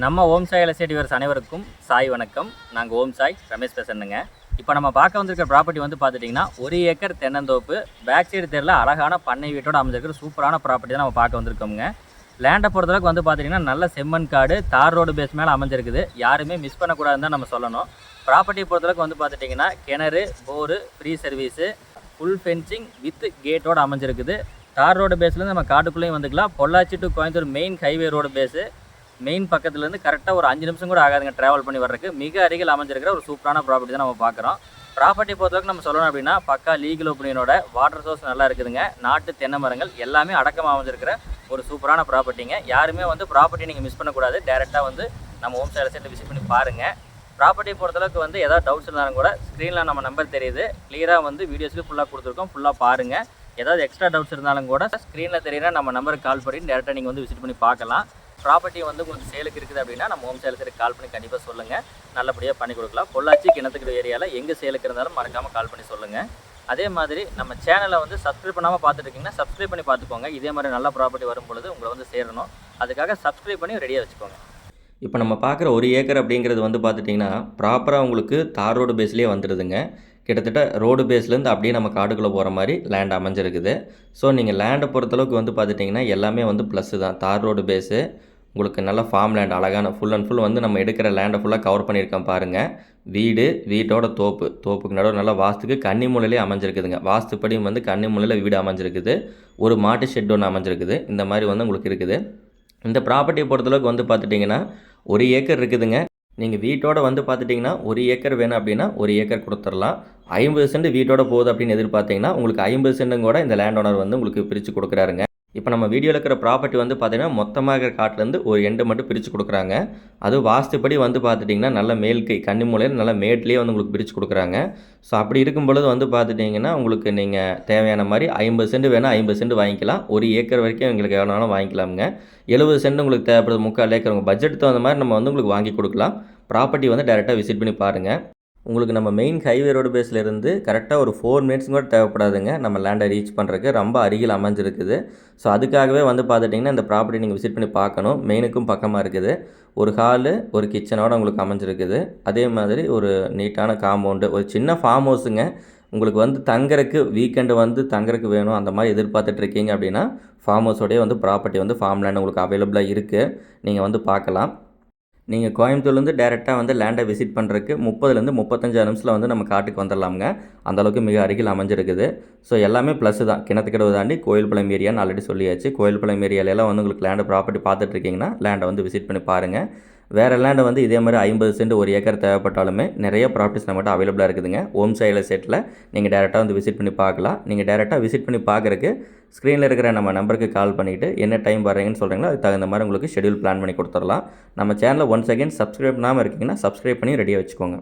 நம்ம ஓம் சாய் எலசேடிவர்ஸ் அனைவருக்கும் சாய் வணக்கம். நாங்கள் ஓம் சாய் ரமேஷ் பேசணுங்க இப்போ நம்ம பார்க்க வந்திருக்க ப்ராப்பர்ட்டி வந்து பார்த்துட்டிங்கன்னா ஒரு ஏக்கர் தென்னந்தோப்பு பேக் சைடு தெருல அழகான பண்ணை வீட்டோட அமைஞ்சிருக்கிற சூப்பரான ப்ராப்பர்ட்டி தான் நம்ம பார்க்க வந்திருக்கோங்க லேண்டை பொறுத்தளவுக்கு வந்து பார்த்திங்கன்னா நல்ல செம்மண் காடு தார் ரோடு பேஸ் மேலே அமைஞ்சிருக்குது. யாருமே மிஸ் பண்ணக்கூடாதுன்னு தான் நம்ம சொல்லணும். ப்ராப்பர்ட்டியை பொறுத்தளவுக்கு வந்து பார்த்துட்டிங்கன்னா கிணறு bore free service full fencing with கேட்டோடு அமைஞ்சிருக்குது. தார் ரோடு பேஸ்லேருந்து நம்ம காட்டுக்குள்ளேயும் வந்துக்கலாம். Pollachi to Coimbatore main highway road face main பக்கத்துலேருந்து கரெக்டாக ஒரு அஞ்சு நிமிஷம் கூட ஆகாதுங்க ட்ராவல் பண்ணி வர்றதுக்கு. மிக அருகில் அமைஞ்சிருக்கிற ஒரு சூப்பரான ப்ராப்பர்ட்டி தான் நம்ம பார்க்குறோம். ப்ராப்பர்ட்டி பொறுத்தவரைக்கும் நம்ம சொல்லணும் அப்படின்னா பக்கா லீகல் ஒப்பீனியனோட வாட்டர் சோர்ஸ் நல்லா இருக்குதுங்க. நாட்டு தென்னை மரங்கள் எல்லாமே அடக்கமாக அமைஞ்சிருக்கிற ஒரு சூப்பரான ப்ராப்பர்ட்டிங்க யாருமே வந்து ப்ராப்பர்ட்டி நீங்கள் மிஸ் பண்ணக்கூடாது. டேரெக்டாக வந்து நம்ம ஹோம் ஸ்டேல செட்டு விசிட் பண்ணி பாருங்கள் ப்ராப்பர்ட்டி பொறுத்தளவுக்கு வந்து ஏதாவது டவுட்ஸ் இருந்தாலும் கூட ஸ்க்ரீனில் நம்ம நம்பர் தெரியுது. கிளியராக வந்து வீடியோஸ்க்கு ஃபுல்லாக கொடுத்துருக்கோம். ஃபுல்லாக பாருங்கள் ஏதாவது எக்ஸ்ட்ரா டவுட்ஸ் இருந்தாலும் கூட ஸ்க்ரீனில் தெரியுற நம்ம நம்பருக்கு கால் பண்ணி டேரெக்டாக நீங்கள் வந்து விசிட் பண்ணி பார்க்கலாம். ப்ராப்பர்ட்டி வந்து உங்களுக்கு சேலுக்கு இருக்குது அப்படின்னா நம்ம ஹோம் சேல்ஸருக்கு கால் பண்ணி கண்டிப்பாக சொல்லுங்கள் நல்லபடியாக பண்ணி கொடுக்கலாம். பொள்ளாச்சி கிணத்துக்கிட்ட ஏரியாவில் எங்கே சேலுக்கு இருந்தாலும் மறக்காமல் கால் பண்ணி சொல்லுங்கள் அதே மாதிரி நம்ம சேனலை வந்து சப்ஸ்கிரைப் பண்ணாமல் பார்த்துட்டு சப்ஸ்கிரைப் பண்ணி பார்த்துக்கோங்க. இதே மாதிரி நல்ல ப்ராப்பர்ட்டி வரும் பொழுது உங்களை வந்து சேரணும். அதுக்காக சப்ஸ்கிரைப் பண்ணி ரெடியாக வச்சுக்கோங்க. இப்போ நம்ம பார்க்குற ஒரு ஏக்கர் அப்படிங்கிறது வந்து பார்த்துட்டிங்கன்னா ப்ராப்பராக உங்களுக்கு தார் ரோடு பேஸ்லேயே வந்துடுதுங்க. கிட்டத்தட்ட ரோடு பேஸ்லேருந்து அப்படியே நம்ம காடுக்குள்ளே போகிற மாதிரி லேண்ட் அமைஞ்சிருக்குது. ஸோ நீங்கள் லேண்டை பொறுத்தளவுக்கு வந்து பார்த்துட்டிங்கன்னா எல்லாமே வந்து ப்ளஸ்ஸு தான். தார் ரோடு பேஸு உங்களுக்கு நல்ல ஃபார்ம் லேண்ட் அழகான ஃபுல் அண்ட் ஃபுல் வந்து நம்ம எடுக்கிற லேண்டை ஃபுல்லாக கவர் பண்ணியிருக்கோம் பாருங்கள் வீடு வீட்டோட தோப்பு. தோப்புக்கு நடுவில் நல்லா வாஸ்துக்கு கன்னி மூலையிலே அமைஞ்சிருக்குதுங்க. வாஸ்துப்படி வந்து கன்னி மூலையில் வீடு அமைஞ்சிருக்குது. ஒரு மாட்டு ஷெட் ஒன்று அமைஞ்சிருக்குது. இந்த மாதிரி வந்து உங்களுக்கு இருக்குது. இந்த ப்ராப்பர்ட்டியை பொறுத்தளவுக்கு வந்து பார்த்துட்டிங்கன்னா ஒரு ஏக்கர் இருக்குதுங்க. நீங்கள் வீட்டோட வந்து பார்த்துட்டிங்கன்னா ஒரு ஏக்கர் வேணும் அப்படின்னா ஒரு ஏக்கர் கொடுத்துடலாம். ஐம்பது சென்ட் வீட்டோட போகுது அப்படின்னு எதிர்பார்த்தீங்கன்னா உங்களுக்கு ஐம்பது சென்ட்டும் கூட இந்த லேண்ட் ஓனர் வந்து உங்களுக்கு பிரித்து கொடுக்குறாருங்க. இப்போ நம்ம வீடியோவில் இருக்கிற ப்ராப்பர்ட்டி வந்து பார்த்தீங்கன்னா மொத்தமாக இருக்கிற காட்டிலேருந்து ஒரு எண்டு மட்டும் பிரித்து கொடுக்குறாங்க. அது வாஸ்துப்படி வந்து பார்த்துட்டிங்கன்னா நல்ல மேல் கை கன்னி மூலையில் நல்ல மேட்லேயே வந்து உங்களுக்கு பிரித்து கொடுக்குறாங்க. ஸோ அப்படி இருக்கும் பொழுது வந்து பார்த்துட்டிங்கன்னா உங்களுக்கு நீங்கள் தேவையான மாதிரி ஐம்பது சென்ட் வேணால் ஐம்பது சென்ட் வாங்கிக்கலாம். ஒரு ஏக்கர் வரைக்கும் எங்களுக்கு வேணாலும் வாங்கிக்கலாமுங்க. எழுபது சென்ட் உங்களுக்கு தேவைப்படுது முக்கால் ஏக்கர் உங்கள் பட்ஜெட் தகுந்த மாதிரி நம்ம வந்து உங்களுக்கு வாங்கி கொடுக்கலாம். ப்ராப்பர்ட்டி வந்து டேரெக்டாக விசிட் பண்ணி பாருங்கள் உங்களுக்கு நம்ம மெயின் ஹைவே ரோடு பேஸ்லேருந்து கரெக்டாக ஒரு ஃபோர் மினிட்ஸ் கூட தேவைப்படாதுங்க. நம்ம லேண்டை ரீச் பண்ணுறதுக்கு ரொம்ப அருகில் அமைஞ்சிருக்குது. ஸோ அதுக்காகவே வந்து பார்த்துட்டிங்கன்னா இந்த ப்ராப்பர்ட்டி நீங்கள் விசிட் பண்ணி பார்க்கணும். மெயினுக்கும் பக்கமாக இருக்குது. ஒரு ஹாலு ஒரு கிச்சனோட உங்களுக்கு அமைஞ்சிருக்குது. அதே மாதிரி ஒரு நீட்டான காம்பவுண்டு ஒரு சின்ன ஃபார்ம் ஹவுஸுங்க உங்களுக்கு வந்து தங்குறக்கு வீக்கெண்டு வந்து தங்குறதுக்கு வேணும். அந்த மாதிரி எதிர்பார்த்துட்டு இருக்கீங்க அப்படின்னா ஃபார்ம் ஹவுஸோடய வந்து ப்ராப்பர்ட்டி வந்து ஃபார்ம் லேண்ட் உங்களுக்கு அவைலபிளாக இருக்குது நீங்கள் வந்து பார்க்கலாம். நீங்கள் கோயம்புத்தூர்லேருந்து டேரெக்டாக வந்து லேண்டை விசிட் பண்ணுறதுக்கு முப்பதுலேருந்து முப்பத்தஞ்சாயிரம் நிமிஷத்தில் வந்து நம்ம காட்டுக்கு வந்துடலாமுங்க. அந்தளவுக்கு மிக அருகில் அமைஞ்சிருக்குது. ஸோ எல்லாமே ப்ளஸ் தான். கிணத்துக்கடவு தாண்டி கோயில்பாளையம் ஏரியான்னு ஆல்ரெடி சொல்லியாச்சு. கோயில்பாளையம் ஏரியாலெல்லாம் வந்து உங்களுக்கு லேண்டு ப்ராப்பர்ட்டி பார்த்துட்டு இருக்கீங்கன்னா லேண்டை வந்து விசிட் பண்ணி பாருங்கள் வேறு லேண்டை வந்து இதே மாதிரி ஐம்பது சென்ட் ஒரு ஏக்கர் தேவைப்பட்டாலுமே நிறைய ப்ராப்பர்ட்டிஸ் நம்மகிட்ட அவைலபிளாக இருக்குதுங்க. ஓம் சைடில் செட்டில் நீங்கள் டேரெக்டாக வந்து விசிட் பண்ணி பார்க்கலாம். நீங்கள் டேரெக்டாக விசிட் பண்ணி பார்க்குறக்கு ஸ்க்ரீனில் இருக்கிற நம்ம நம்பருக்கு கால் பண்ணிவிட்டு என்ன டைம் வர்றீங்கன்னு சொல்கிறீங்களோ அதுக்கு தகுந்த மாதிரி உங்களுக்கு ஷெடியூல் பிளான் பண்ணி கொடுத்துடலாம். நம்ம சேனலை ஒன்ஸ் அகேன் சப்ஸ்கிரைப் பண்ணாமல் இருக்கீங்கன்னா சப்ஸ்கிரைப் பண்ணி ரெடியாக வச்சுக்கோங்க.